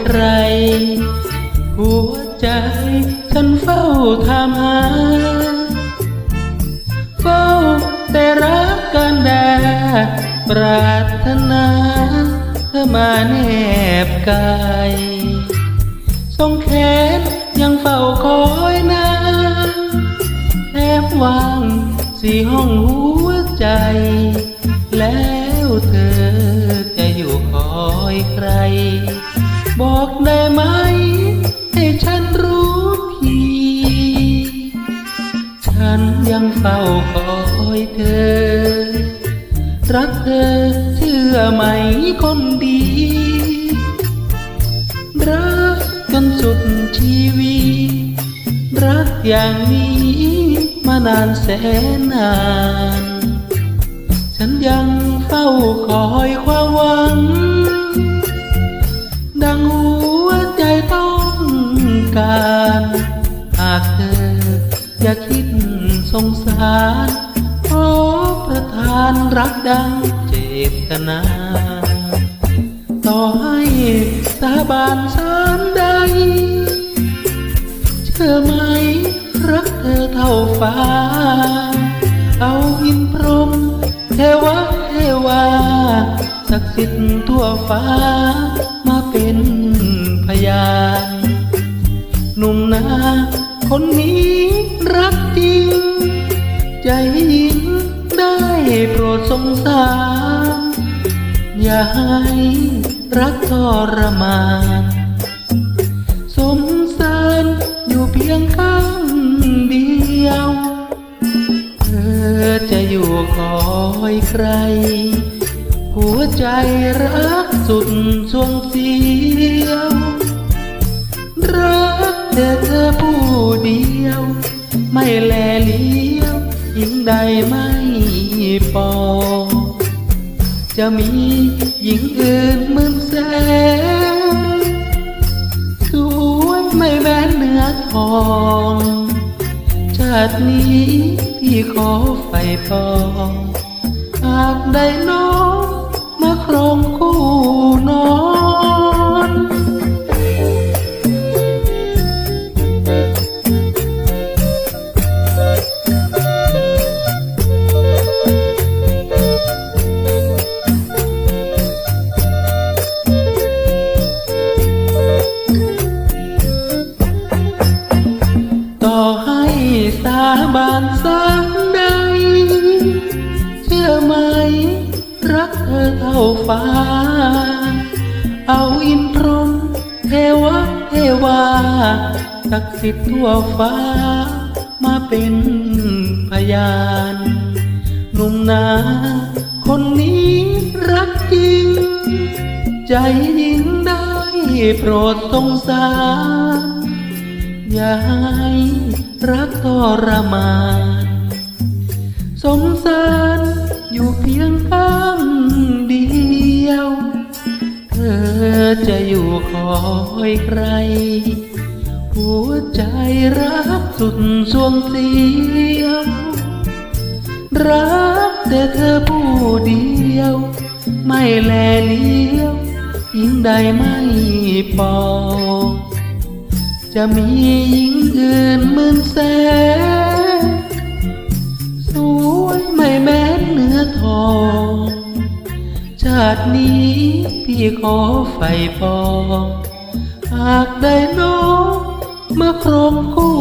ใคร หัวใจฉันเฝ้าถามหา เฝ้าแต่รักกันดาปรารถนาเธอมาแนบกายทรงแขนยังเฝ้าคอยนานแทบวางสี่ห้องหัวใจ แล้วเธอจะอยู่คอยใคร บอกได้ไหม ให้ฉันรู้ทีฉันยังเฝ้าคอยเธอ รักเธอเชื่อไหมคนดี รักจนสุดชีวิตรักอย่างนี้มานานแสนนาน ฉันยังเฝ้าคอยความหวัง การหากเธออย่าคิดสงสารขอประทานรักดังเจตนา ต่อให้สาบานสามใด เชื่อไหมรักเธอเท่าฟ้า เอาอินพรมเทวะเทวาศักดิ์สิทธิ์ทั่วฟ้า สงสาร อย่าให้รักทรมาน สมสารอยู่เพียงข้างเดียว เธอจะอยู่คอยใคร หัวใจรักสุดสวงเสียว รักแต่เธอผู้เดียว ไม่แลเลีย วยิ่งใดไม่ปอ จะมีหญิงอื่นหมื่นแสนสวยไม่แม้นเนื้อทอง ชาตินี้พี่ขอไฟปอง หากได้น้องมาครอง บานสักใด เชื่อไหม รักเธอเท่าฟ้า เอาอินพรหมเทวะเทวาศักดิ์สิทธิ์ทั่วฟ้า มาเป็นพยานหนุ่มนาคนนี้รักจริง ใจยิงได้โปรดสงสาร ย่าให้รักทรมานสงสารอยู่เพียงข้างเดียว เธอจะอยู่คอยใคร หัวใจรักสุดสวงเสียว รักแต่เธอผู้เดียว ไม่แลเลี้ยวยิ่งใดไม่ปอง จะมีหญิงอื่นหมื่นแสนสวยไม่แม้เนื้อทอง ชาตินี้พี่ขอไฟปองหากได้น้องมาครองคู่